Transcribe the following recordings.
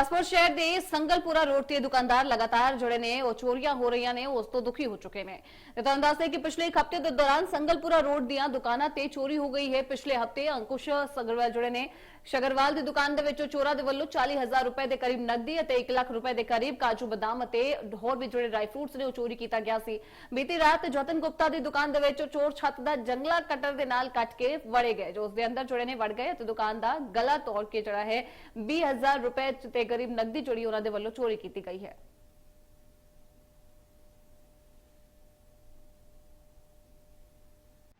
ਗੁਰਦਾਸਪੁਰ ਸ਼ਹਿਰ ਦੇ ਸੰਗਲਪੁਰਾ ਰੋਡ ਤੇ ਦੁਕਾਨਦਾਰ ਲਗਾਤਾਰ ਜਿਹੜੇ ਨੇ, ਉਹ ਚੋਰੀਆਂ ਹੋ ਰਹੀਆਂ ਨੇ, ਉਸ ਤੋਂ ਦੁਖੀ ਹੋ ਚੁੱਕੇ ਨੇ। ਤੇ ਤੁਹਾਨੂੰ ਦੱਸਦੇ ਕਿ ਪਿਛਲੇ ਇੱਕ ਹਫ਼ਤੇ ਦੇ ਦੌਰਾਨ ਸੰਗਲਪੁਰਾ ਰੋਡ ਦੀਆਂ ਦੁਕਾਨਾਂ ਤੇ ਚੋਰੀ ਹੋ ਗਈ ਹੈ। ਪਿਛਲੇ ਹਫ਼ਤੇ ਅੰਕੁਸ਼ ਸਗਰਵਾਲ ਜਿਹੜੇ ਨੇ। ਸ਼ਗਰਵਾਲ ਦੀ ਦੁਕਾਨ ਦੇ ਵਿੱਚੋਂ ਚੋਰਾਂ ਦੇ ਵੱਲੋਂ 40000 ਰੁਪਏ ਦੇ ਕਰੀਬ ਨਕਦੀ ਅਤੇ 1 ਲੱਖ ਰੁਪਏ ਦੇ ਕਰੀਬ ਕਾਜੂ ਬਦਾਮ ਅਤੇ ਹੋਰ ਵੀ ਜਿਹੜੇ ਡਰਾਈ ਫਰੂਟਸ ਨੇ ਉਹ ਚੋਰੀ ਕੀਤਾ ਗਿਆ ਸੀ। ਬੀਤੀ ਰਾਤ ਜਤਨ ਗੁਪਤਾ ਦੀ ਦੁਕਾਨ ਦੇ ਵਿੱਚ ਚੋਰ ਛੱਤ ਦਾ ਜੰਗਲਾ ਕਟਰ ਦੇ ਨਾਲ ਕੱਟ ਕੇ ਵੜੇ ਗਏ। ਜੋ ਉਸ ਦੇ ਅੰਦਰ ਜੁੜੇ ਨੇ, ਵੜ ਗਏ ਤੇ ਦੁਕਾਨ ਦਾ ਗਲਾ ਤੋੜ ਕੇ ਜਿਹੜਾ ਹੈ 20000 ਰੁਪਏ ਤੇ ਕਰੀਬ ਨਕਦੀ ਚੋਰੀ ਉਹਨਾਂ ਦੇ ਵੱਲੋਂ ਚੋਰੀ ਕੀਤੀ ਗਈ ਹੈ।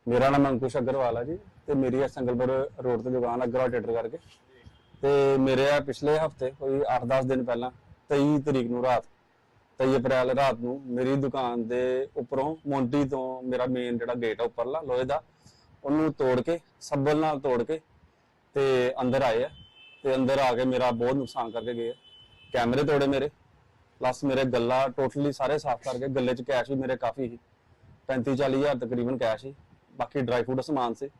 ਮੇਰਾ ਨਾਮ ਅੰਕੁਸ਼ ਅਗਰਵਾਲ ਹੈ ਜੀ ਤੇ ਮੇਰੀ ਹੈ ਸੰਗਲਪੁਰ ਰੋਡ ਤੇ ਦੁਕਾਨ ਅਗਰਵਾਲ ਟੇਟਰ ਕਰਕੇ। ਤੇ ਮੇਰੇ ਆ ਪਿਛਲੇ ਹਫ਼ਤੇ, ਕੋਈ 8-10 ਦਿਨ ਪਹਿਲਾਂ 23 ਤਰੀਕ ਨੂੰ ਰਾਤ 23 ਅਪ੍ਰੈਲ ਰਾਤ ਨੂੰ ਮੇਰੀ ਦੁਕਾਨ ਦੇ ਉੱਪਰੋਂ ਮੌਂਟੀ ਤੋਂ ਮੇਰਾ ਮੇਨ ਜਿਹੜਾ ਗੇਟ ਆ ਉੱਪਰਲਾ, ਲੋਹੇ ਦਾ, ਉਹਨੂੰ ਤੋੜ ਕੇ, ਸੱਬਲ ਨਾਲ ਤੋੜ ਕੇ ਤੇ ਅੰਦਰ ਆਏ ਆ। ਤੇ ਅੰਦਰ ਆ ਕੇ ਮੇਰਾ ਬਹੁਤ ਨੁਕਸਾਨ ਕਰਕੇ ਗਏ ਕੈਮਰੇ ਤੋੜੇ ਮੇਰੇ। ਪਲੱਸ ਮੇਰੇ ਗੱਲਾ ਟੋਟਲੀ ਸਾਰੇ ਸਾਫ਼ ਕਰਕੇ ਗੱਲੇ 'ਚ ਕੈਸ਼ ਵੀ ਮੇਰੇ ਕਾਫੀ ਸੀ। 35 40 ਹਜ਼ਾਰ ਤਕਰੀਬਨ ਕੈਸ਼ ਸੀ। ਬਾਕੀ ਡਰਾਈ ਫਰੂਟ ਸਮਾਨ ਸੀ।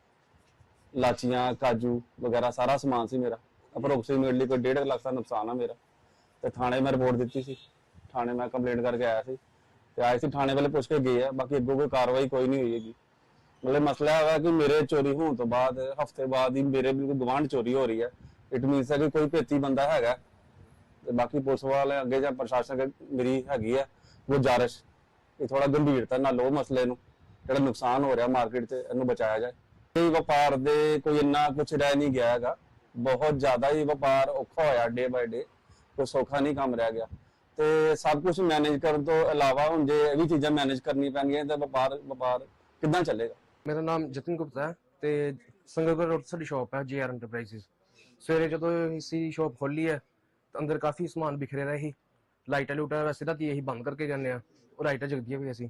ਲਾਚੀਆਂ, ਕਾਜੂ ਵਗੈਰਾ ਸਾਰਾ ਸਮਾਨ ਸੀ ਮੇਰਾ। ਅਪਰੋਕਸੀਮੇਟਲੀ ਕੋਈ 1.5 ਲੱਖ ਦਾ ਨੁਕਸਾਨ ਆ ਮੇਰਾ। ਤੇ ਥਾਣੇ ਮੈਂ ਰਿਪੋਰਟ ਦਿੱਤੀ ਸੀ। ਥਾਣੇ ਮੈਂ ਕੰਪਲੇਂਟ ਕਰਕੇ ਆਇਆ ਸੀ। ਤੇ ਆਏ ਸੀ ਥਾਣੇ ਵਾਲੇ ਪੁੱਛ ਕੇ ਗਏ ਆ। ਬਾਕੀ ਅੱਗੋਂ ਕੋਈ ਕਾਰਵਾਈ ਕੋਈ ਨਹੀਂ ਹੋਈ ਹੈਗੀ। ਮਤਲਬ ਮਸਲਾ ਹੈਗਾ ਕਿ ਮੇਰੇ ਚੋਰੀ ਹੋਣ ਤੋਂ ਬਾਅਦ, ਹਫ਼ਤੇ ਬਾਅਦ ਹੀ ਮੇਰੇ ਬਿਲਕੁਲ ਗਵਾਂਢ ਚੋਰੀ ਹੋ ਰਹੀ ਹੈ। ਇਟ ਮੀਨਸ ਹੈ ਕਿ ਕੋਈ ਭੇਤੀ ਬੰਦਾ ਹੈਗਾ ਤੇ ਬਾਕੀ ਪੁਲਿਸ ਵਾਲੇ ਅੱਗੇ ਜਾਂ ਪ੍ਰਸ਼ਾਸਨ ਅੱਗੇ ਮੇਰੀ ਹੈਗੀ ਹੈ ਗੁਜ਼ਾਰਿਸ਼ ਇਹ ਥੋੜਾ ਗੰਭੀਰਤਾ ਨਾਲ ਲੋ ਮਸਲੇ ਨੂੰ, ਜਿਹੜਾ ਨੁਕਸਾਨ ਹੋ ਰਿਹਾ ਮਾਰਕੀਟ 'ਚ ਇਹਨੂੰ ਬਚਾਇਆ ਜਾਏ। ਇਹ ਵਪਾਰ ਦੇ ਕੋਈ ਇੰਨਾ ਕੁਝ ਰਹਿ ਨਹੀਂ ਗਿਆ ਹੈਗਾ। ਬਹੁਤ ਜ਼ਿਆਦਾ ਹੀ ਵਪਾਰ ਔਖਾ ਹੋਇਆ ਡੇ ਬਾਏ ਡੇ ਕੋਈ ਸੌਖਾ ਨਹੀਂ ਕੰਮ ਰਹਿ ਗਿਆ। ਤੇ ਸਭ ਕੁਝ ਮੈਨੇਜ ਕਰਨ ਤੋਂ ਇਲਾਵਾ ਹੁਣ ਜੇ ਇਹ ਵੀ ਚੀਜ਼ਾਂ ਮੈਨੇਜ ਕਰਨੀ ਪੈਣਗੀਆਂ ਤਾਂ ਵਪਾਰ ਵਪਾਰ ਕਿੱਦਾਂ ਚੱਲੇਗਾ? ਮੇਰਾ ਨਾਮ ਜਤਨ ਗੁਪਤਾ ਹੈ ਤੇ ਸੰਗਲਪੁਰ ਰੋਡ ਸਾਡੀ ਸ਼ਾਪ ਹੈ ਜੀਆਰ ਐਂਟਰਪ੍ਰਾਈਜ਼ਸ ਸਵੇਰੇ ਜਦੋਂ ਅਸੀਂ ਸ਼ਾਪ ਖੋਲੀ ਹੈ, ਤਾਂ ਅੰਦਰ ਕਾਫੀ ਸਮਾਨ ਬਿਖਰੇ ਰਿਹਾ ਸੀ। ਲਾਈਟਾਂ ਲੂਟਾਂ ਵੈਸੇ ਤਾਂ ਅਸੀਂ ਬੰਦ ਕਰਕੇ ਜਾਂਦੇ ਆ ਉਹ ਲਾਈਟਾਂ ਜਗਦੀਆਂ ਵੀ ਸੀ।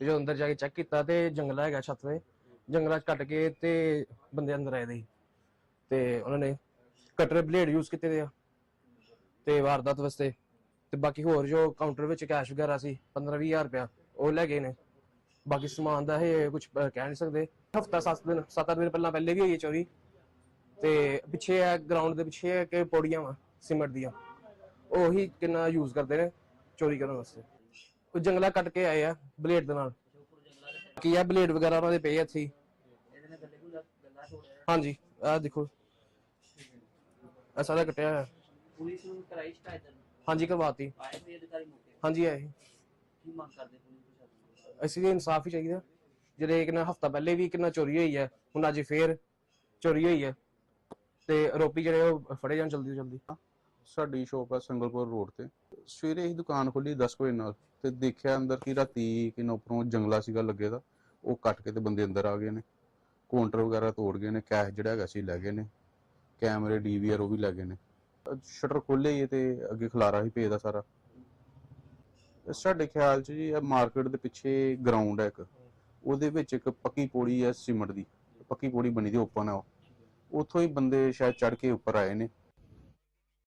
ਤੇ ਜਦੋਂ ਅੰਦਰ ਜਾ ਕੇ ਚੈੱਕ ਕੀਤਾ ਤੇ ਜੰਗਲਾ ਹੈਗਾ ਛੱਤ ਤੇ। ਜੰਗਲਾ 'ਚ ਕੱਟ ਕੇ ਤੇ ਬੰਦੇ ਅੰਦਰ ਆਏ ਦੇ ਤੇ ਉਹਨਾਂ ਨੇ ਕਟਰ ਬਲੇਡ ਯੂਜ਼ ਕੀਤੇ ਦੇ ਆ। ਤੇ ਵਾਰਦਾਤ ਵਾਸਤੇ। ਤੇ ਬਾਕੀ ਹੋਰ ਜੋ ਕਾਊਂਟਰ ਵਿੱਚ ਕੈਸ਼ ਵਗੈਰਾ ਸੀ 15 ਹਜ਼ਾਰ ਰੁਪਇਆ, ਉਹ ਲੈ ਗਏ ਨੇ। ਬਾਕੀ ਸਮਾਨ ਦਾ ਇਹ ਕੁਝ ਕਹਿ ਨਹੀਂ ਸਕਦੇ। ਹਫਤਾ 7 ਦਿਨ 7 ਦਿਨ ਪਹਿਲਾਂ ਪਹਿਲੇ ਵੀ ਹੋਈ ਹੈ ਚੋਰੀ। ਤੇ ਪਿੱਛੇ ਹੈ ਗਰਾਊਂਡ ਦੇ ਪਿੱਛੇ ਹੈ ਕਿ ਪੌੜੀਆਂ ਵਾ ਸੀਮੈਂਟ ਦੀਆਂ। ਉਹੀ ਕਿੰਨਾ ਯੂਜ਼ ਕਰਦੇ ਨੇ ਚੋਰੀ ਕਰਨ ਵਾਸਤੇ। ਉਹ ਜੰਗਲਾ ਕੱਟ ਕੇ ਆਏ ਆ ਬਲੇਡ ਦੇ ਨਾਲ। ਕੀ ਆ ਬਲੇਡ ਵਗੈਰਾ ਉਹਨਾਂ ਦੇ ਪਏ ਆ ਇੱਥੇ ਹੀ। ਹਾਂਜੀ ਆਹ ਦੇਖੋ। ਆ ਸਾਰਾ ਕੱਟਿਆ ਹੋਇਆ। ਪੁਲਿਸ ਨੂੰ ਕਰਾਈ ਸ਼ਿਕਾਇਤ? ਦਰਜ? ਹਾਂਜੀ ਕਰਵਾਤੀ। ਆਏ ਹੋਏ ਅਧਿਕਾਰੀ ਮੌਕੇ ਤੇ? ਹਾਂਜੀ ਆਏ। ਕੀ ਮੰਗ ਕਰਦੇ ਪੁਲਿਸ ਪ੍ਰਸ਼ਾਸਨ ਤੋਂ? ਅਸੀਂ ਤਾਂ ਇਨਸਾਫ ਹੀ ਚਾਹੀਦਾ। ਜਿਹੜੇ ਕਿੰਨਾ ਹਫਤਾ ਪਹਿਲੇ ਵੀ ਕਿੰਨਾ ਚੋਰੀ ਹੋਈ ਹੈ ਹੁਣ ਅੱਜ ਫੇਰ ਚੋਰੀ ਹੋਈ ਹੈ ਤੇ ਆਰੋਪੀ ਜਿਹੜੇ ਉਹ ਫੜੇ ਜਾਣ ਜਲਦੀ ਤੋਂ ਜਲਦੀ। ਸਾਡੀ ਸ਼ੋਪ ਹੈ ਸੰਗਲਪੁਰ ਰੋਡ ਤੇ। ਸਵੇਰੇ ਹੀ ਦੁਕਾਨ ਖੋਲੀ 10 ਵਜੇ ਨਾਲ ਤੇ ਦੇਖਿਆ ਅੰਦਰ ਕਿ ਰਾਤੀ ਕਿਨ ਉੱਪਰੋਂ ਜੰਗਲਾ ਸੀਗਾ ਲੱਗੇ ਦਾ। ਉਹ ਕੱਟ ਕੇ ਤੇ ਬੰਦੇ ਅੰਦਰ ਆ ਗਏ ਨੇ। ਕਾਊਂਟਰ ਵਗੈਰਾ ਤੋੜ ਗਏ ਨੇ, ਕੈਸ਼ ਜਿਹੜਾ ਹੈਗਾ ਸੀ ਲੈ ਗਏ ਨੇ। ਕੈਮਰੇ ਡੀਵੀਆਰ ਉਹ ਵੀ ਲੈ ਗਏ ਨੇ। ਸ਼ਟਰ ਖੋਲੇ ਹੀ ਤੇ ਅੱਗੇ ਖਲਾਰਾ ਹੀ ਪਏ ਸਾਰਾ। ਸਾਡੇ ਖਿਆਲ ਚ ਜੀ ਇਹ ਮਾਰਕੀਟ ਦੇ ਪਿੱਛੇ ਗਰਾਊਂਡ ਹੈ ਇੱਕ। ਉਹਦੇ ਵਿੱਚ ਇੱਕ ਪੱਕੀ ਪੌੜੀ ਹੈ ਸੀਮਟ ਦੀ। ਪੱਕੀ ਪੌੜੀ ਬਣੀ ਦੀ ਓਪਨ ਹੈ ਉਹ। ਉੱਥੋਂ ਹੀ ਬੰਦੇ ਸ਼ਾਇਦ ਚੜ ਕੇ ਉੱਪਰ ਆਏ ਨੇ।